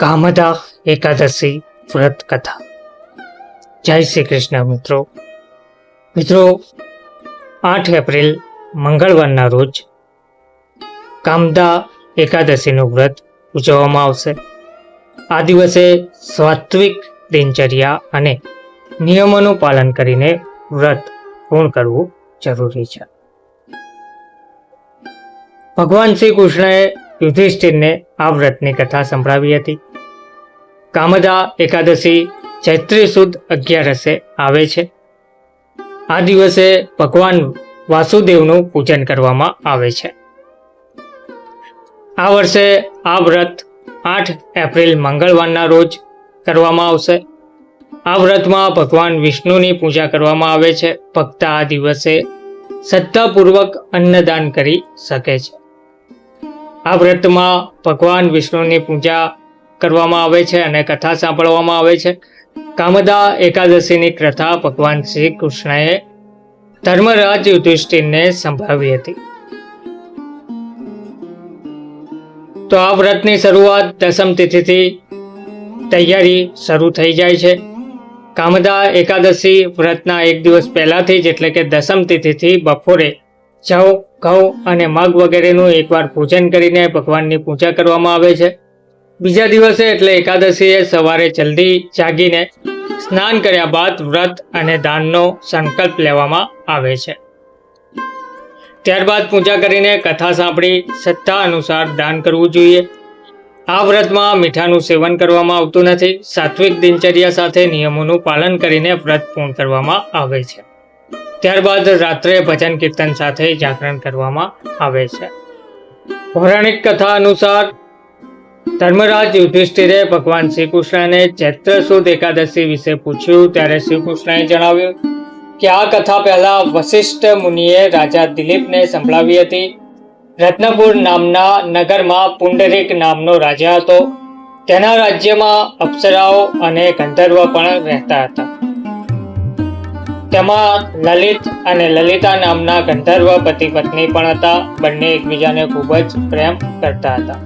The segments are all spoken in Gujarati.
કામદા એકાદશી વ્રત કથા. જય શ્રી કૃષ્ણ મિત્રો. મિત્રો, આઠ એપ્રિલ મંગળવારના રોજ કામદા એકાદશીનું વ્રત ઉજવવામાં આવશે. આ દિવસે સાત્વિક દિનચર્યા અને નિયમોનું પાલન કરીને વ્રત પૂર્ણ કરવું જરૂરી છે. ભગવાન શ્રી કૃષ્ણએ યુધિષ્ઠિરને આ વ્રતની કથા સંભળાવી હતી. કામદા એકાદશી ચૈત્રી સુદ અગિયારસે આવે છે. આ દિવસે ભગવાન વાસુદેવનું પૂજન કરવામાં આવે છે. આ વર્ષે આ વ્રત આઠ એપ્રિલ મંગળવારના રોજ કરવામાં આવશે. આ વ્રતમાં ભગવાન વિષ્ણુની પૂજા કરવામાં આવે છે. ભક્ત આ દિવસે શ્રદ્ધાપૂર્વક અન્નદાન કરી શકે છે. આ વ્રતમાં ભગવાન વિષ્ણુની પૂજા કરવામાં આવે છે અને કથા સાંભળવામાં આવે છે. કામદા એકાદશીની કથા ભગવાન શ્રી કૃષ્ણએ ધર્મરાજ યુધિષ્ઠિરને સંભળાવી હતી. તો આ વ્રતની શરૂઆત દસમ તિથિથી તૈયારી શરૂ થઈ જાય છે. કામદા એકાદશી વ્રતના એક દિવસ પહેલાથી જ એટલે કે દસમ તિથિથી બપોરે જવ ઘઉં અને મગ વગેરેનું એકવાર પૂજન કરીને ભગવાનની પૂજા કરવામાં આવે છે. બીજા દિવસે એટલે એકાદશીએ સવારે જલ્દી જાગીને સ્નાન કર્યા બાદ વ્રત અને દાનનો સંકલ્પ લેવામાં આવે છે. ત્યારબાદ પૂજા કરીને કથા સાંભળી, સત્તા અનુસાર દાન કરવું જોઈએ. આ વ્રતમાં મીઠાનું સેવન કરવામાં આવતું નથી. સાત્વિક દિનચર્યા સાથે નિયમોનું પાલન કરીને વ્રત પૂર્ણ કરવામાં આવે છે. ત્યારબાદ રાત્રે ભજન કીર્તન સાથે જાગરણ કરવામાં આવે છે. પૌરાણિક કથા અનુસાર ધર્મરાજ યુધિષ્ઠિરે ભગવાન શ્રી કૃષ્ણને ચૈત્ર સુદ એકાદશી વિશે પૂછ્યું, ત્યારે શ્રી કૃષ્ણએ જણાવ્યું કે આ કથા પહેલા વશિષ્ઠ મુનિએ રાજા દિલીપને સંભળાવી હતી. રત્નપુર નામના નગરમાં પુંડરીક નામનો રાજા હતો. તેના રાજ્યમાં અપ્સરાઓ અને ગંધર્વ પણ રહેતા હતા. તેમાં લલિત અને લલિતા નામના ગંધર્વ પતિ પત્ની પણ હતા. બંને એકબીજાને ખૂબ જ પ્રેમ કરતા હતા.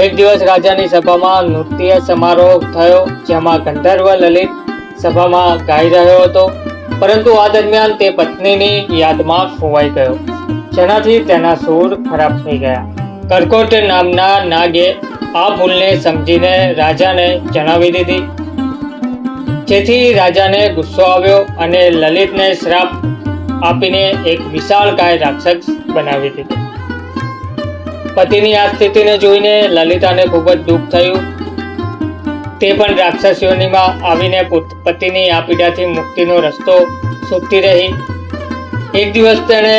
એક દિવસ રાજાની સભામાં નૃત્ય સમારોહ થયો, જેમાં ગંધર્વ લલિત સભામાં ગાઈ રહ્યો હતો. પરંતુ આ દરમિયાન તે પત્નીની યાદમાં ખોવાઈ ગયો. જેનાથી તેના સૂર ખરાબ થઈ ગયા. કરકોટ નામના નાગે આ ભૂલને સમજીને રાજાને જણાવી દીધી. જેથી રાજાને ગુસ્સો આવ્યો અને લલિતને શ્રાપ આપીને એક વિશાળ કાય રાક્ષસ બનાવી દીધો. પતિની આ સ્થિતિને જોઈને લલિતાને ખૂબ જ દુઃખ થયું. તે પણ રાક્ષસ આવીને પતિની આ પીડાથી મુક્તિનો રસ્તો શોધતી રહી. એક દિવસ તેણે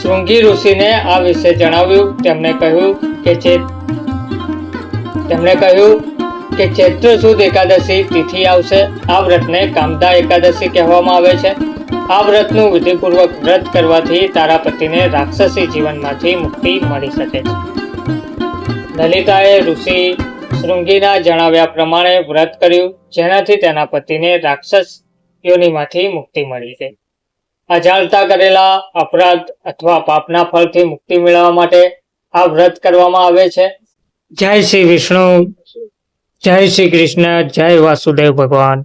શૃંગી ઋષિને આ વિશે જણાવ્યું. તેમણે કહ્યું કે ચેત તેમણે કહ્યું કે ચૈત્ર સુદ એકાદશી તિથિ આવશે. આ વ્રતને કામદા એકાદશી કહેવામાં આવે છે. આ વ્રતનું વિધિપૂર્વક વ્રત કરવાથી તારા પતિને રાક્ષસી જીવનમાંથી મુક્તિ મળી શકે છે. લલિતાએ ઋષિ શૃંગીના જણાવ્યા પ્રમાણે વ્રત કર્યું, જેનાથી તેના પતિને રાક્ષસ યોનિમાંથી મુક્તિ મળી ગઈ અજાણતા કરેલા અપરાધ અથવા પાપના ફળથી મુક્તિ મેળવવા માટે આ વ્રત કરવામાં આવે છે. જય શ્રી વિષ્ણુ, જય શ્રી કૃષ્ણ, જય વાસુદેવ ભગવાન.